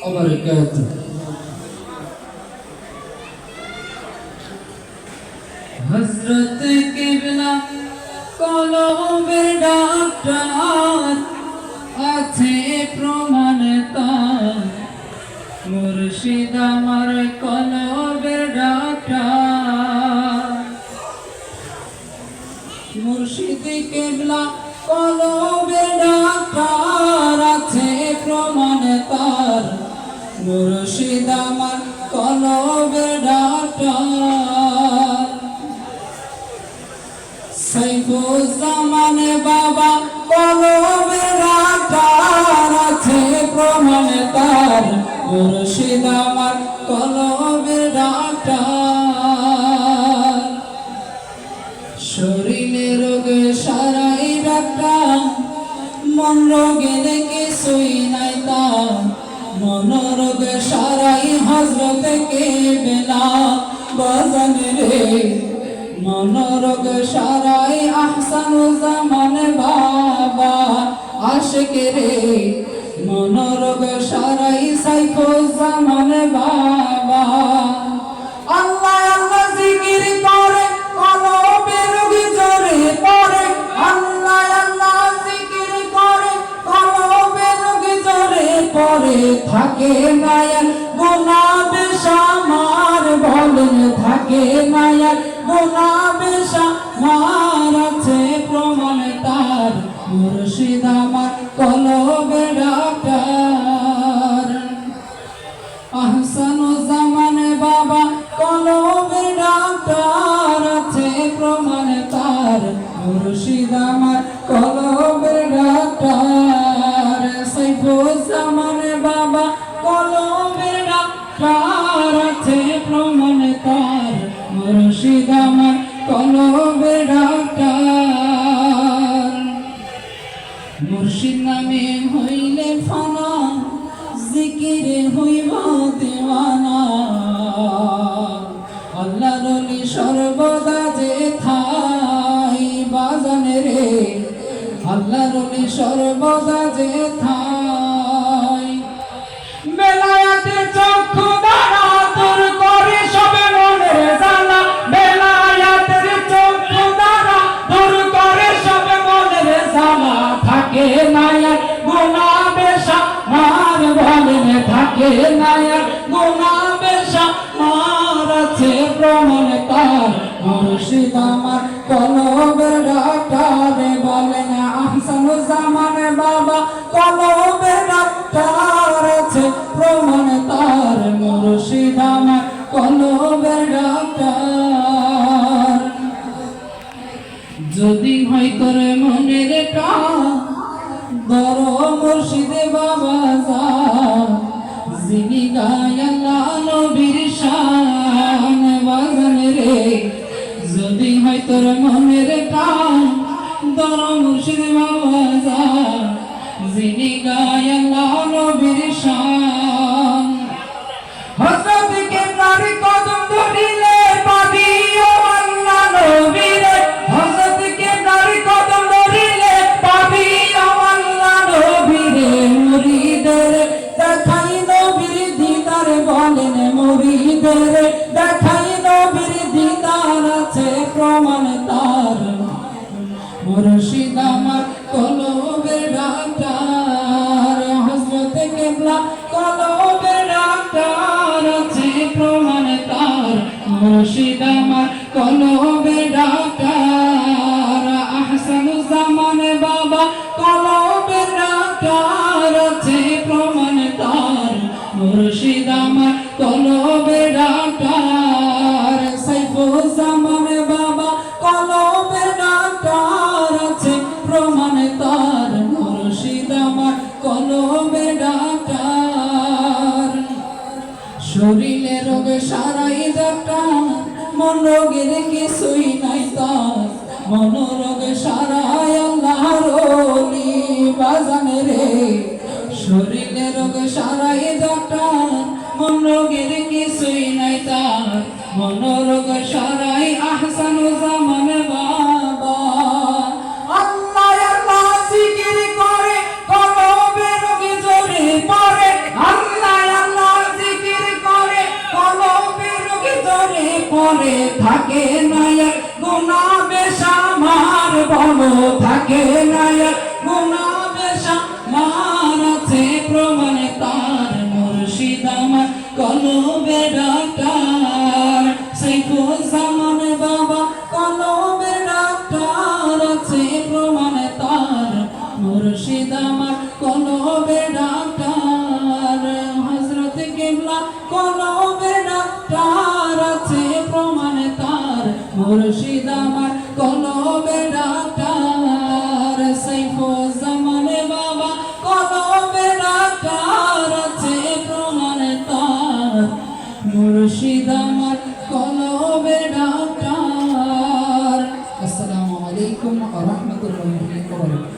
وبركاته হজরত কিবলা কলবের ডাক্তার আছে প্রমাণ তার মুর্শিদ আমার কলবের ডাক্তার মুর্শিদ কেবলা কলবের ডাক্তার আছে প্রমাণ তার মুর্শিদ আমার কলবের ডাক্তার বাবা কলবের ডাক্তার আছে প্রমাণ তার মুর্শিদ আমার কলবের ডাক্তার শরীরে রোগে সারাই ডাক্তার মন রোগের কিছুই নাই তার মন রোগে সারাই হজরত কে বেলা। বাজান রে, মন রোগ সারাই আহসানুজ্জামান বাবা। আশিক রে, মন রোগ সারাই সাইফুজ্জামান বাবা। পড়ে থাকে নায়ার গুনা বেশামার বলেন থাকে নায়ার গুনা বেশামার আছে প্রমাণ তার, মুর্শিদ আমার কলবে ডাক্তার। আহসানুজ্জামান বাবা কলমের ডাক্তার আছে প্রমাণ তার, মুর্শিদ আমার কলমের ডাক্তার। মুর্শিদ আমার কলমের ডাক্তার। মুর্শিদ নামে হইলে ফানা, জিকিরে হইব দেওয়ানা। আল্লাহ রলি সর্বদা যে থাই বাজানে রে। আল্লাহ সর্বদা যে থাই প্রমাণ তার মুর্শিদ আমার কলবের ডাক্তারে বলেন আহসানুজ্জামান বাবা কলবের যদি হয় তোর মনের কান তোর মুর্শিদ বাবা যিনি গায় আল্লাহ মুর্শিদ আমার কলবের ডাক্তার হজরত কেবলা কলবের ডাক্তার আছে প্রমাণ তার, মুর্শিদ আমার কলবের ডাক্তার, আহসানুজ্জামান বাবা কলবের ডাক্তার আছে প্রমাণ তার, মুর্শিদ আমার কলবের ডাক্তার। শরীরে রোগে সারাই ডাক্তার। মন রোগের কিছুই নাই তার। মন রোগে সারাই আল্লাহর বাজানে রে। শরীরে রোগে সারাই ডাক্তার। মন রোগের কিছুই নাই তার। মন মরে থাকে নায়ক গুনা বেশা মার বন থাকে নায়ক গুনা বেশা মার আছে প্রমাণ তার মুর্শিদ আমার, কলবে ডাক্তার সেই জামান বাবা, কলবে ডাক্তার আছে মুর্শিদ আমার কলবে ডাক্তার সৈফো জামানে বাবা কলবে ডাক্তার আছে প্রমাণ তার। মুর্শিদ আমার কলবে ডাক্তার আসসালামু আলাইকুম ওয়া রাহমাতুল্লাহি ওয়া বারাকাতুহু।